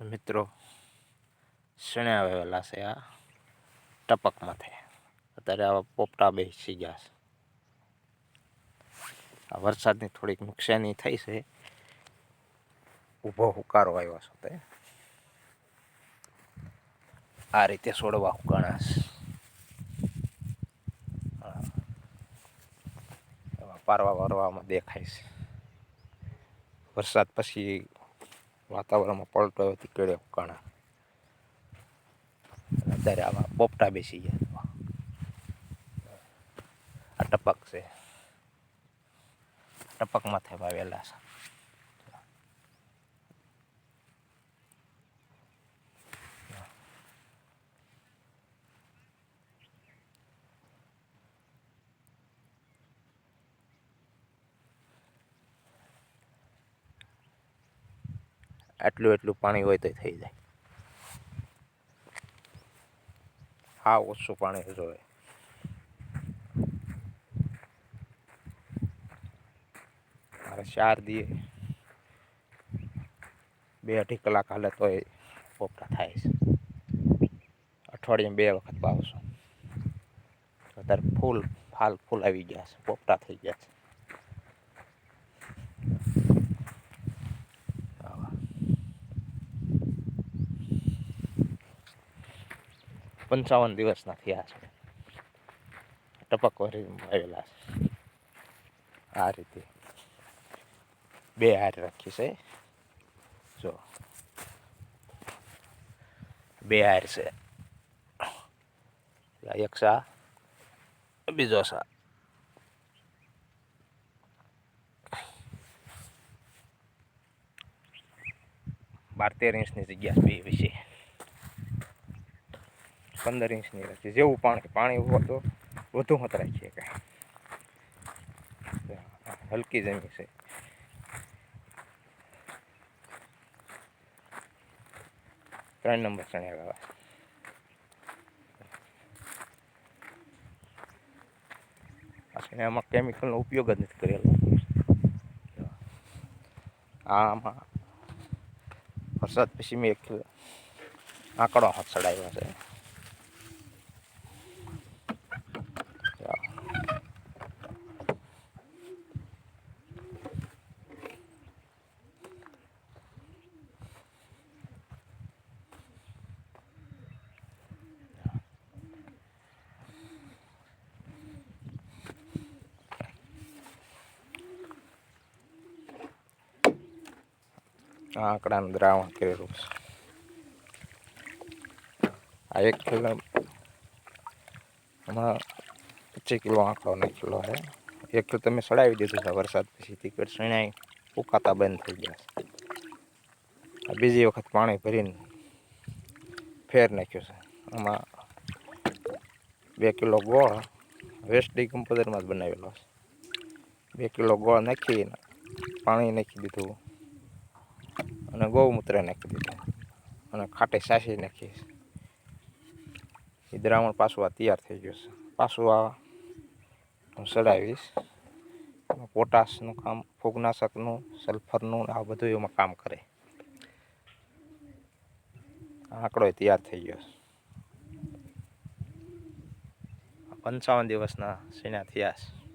મિત્રો શણ્યા વાવેલા છે આ? ટપકમાંથી અત્યારે આવા પોપટા બેસી ગયા છે. આ વરસાદની થોડીક નુકસાની થઈ છે. ઊભો હુકારો આવ્યો છે તે. આ રીતે છોડવા હુકાણા છે. પારવા વારવામાં દેખાય છે. વરસાદ પછી વાતાવરણમાં પલટો આવ્યો તે કેળે ઉકાણા. અત્યારે આવા પોપટા બેસી ગયા. આ ટપક છે. ટપકમાં થવા વાવેલા છે. આટલું એટલું પાણી હોય તો થઈ જાય. હા, ઓછું પાણી જોઈએ મારે ચાર દીએ બે અઢી કલાક હાલે તો એ પોપટા થાય છે. અઠવાડિયે બે વખત પાવશું અત્યારે ફૂલ, ફાલ ફૂલ આવી ગયા છે પોપટા થઈ ગયા છે આવા. પંચાવન દિવસના થયા છે. ટપક વરી આવેલા છે. આ રીતે. બે હાર રાખી છે. જો. બે હાર છે. એક સા, બીજો સા. બાર તેર ઇંચની જગ્યા બે વિશે. પંદર ઇંચની રાખી જેવું પાણી પાણી તો વધુ મત રાખીએ કાંઈ. હલકી જમીન છે. ત્રણ નંબર ચણ્યા વાળા. આપણે આમાં કેમિકલનો ઉપયોગ જ નથી કરેલો. આમાં વરસાદ પછી મેં એક આંકડો હાથ ચડાવ્યો છે. આ આંકડાનું દ્રાવણ કરેલું છે. આ એક કિલો, હમણાં પચીસ કિલો આંકડો નાખેલો છે. એક તો તમે સડાવી દીધું છે વરસાદ પછી તીકડ શણાઈ ઉકાતા બંધ થઈ ગયા છે. બીજી વખત પાણી ભરીને ફેર નાખ્યું છે. આમાં બે કિલો ગોળ વેસ્ટ ડિકમ્પોઝરમાં જ બનાવેલો છે. બે કિલો ગોળ નાખીને પાણી નાખી દીધું. અને ગૌમૂત્ર નાખી દીધું અને ખાટે સાસી નાખી એ દ્રાવણ પાછું આ તૈયાર થઈ ગયું છે. પાછું આ હું ચડાવીશ. પોટાશનું કામ, ફૂગનાશકનું, સલ્ફરનું આ બધું એમાં કામ કરે. આંકડો તૈયાર થઈ ગયો છે. પંચાવન દિવસના સીના થયા છે?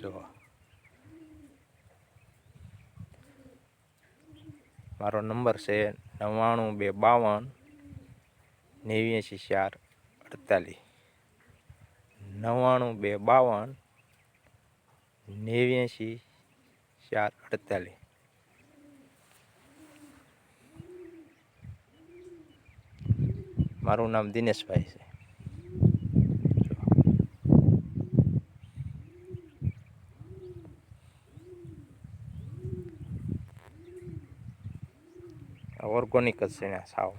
જો મારો નંબર છે નવ્વાણું બે બાવન નેવ્યાસી ચાર અડતાલીસ. નવ્વાણું બે બાવન નેવ્યાસી ચાર અડતાલીસ. મારું નામ દિનેશભાઈ છે. ઓર્ગોનિક જ છે ને સાવ.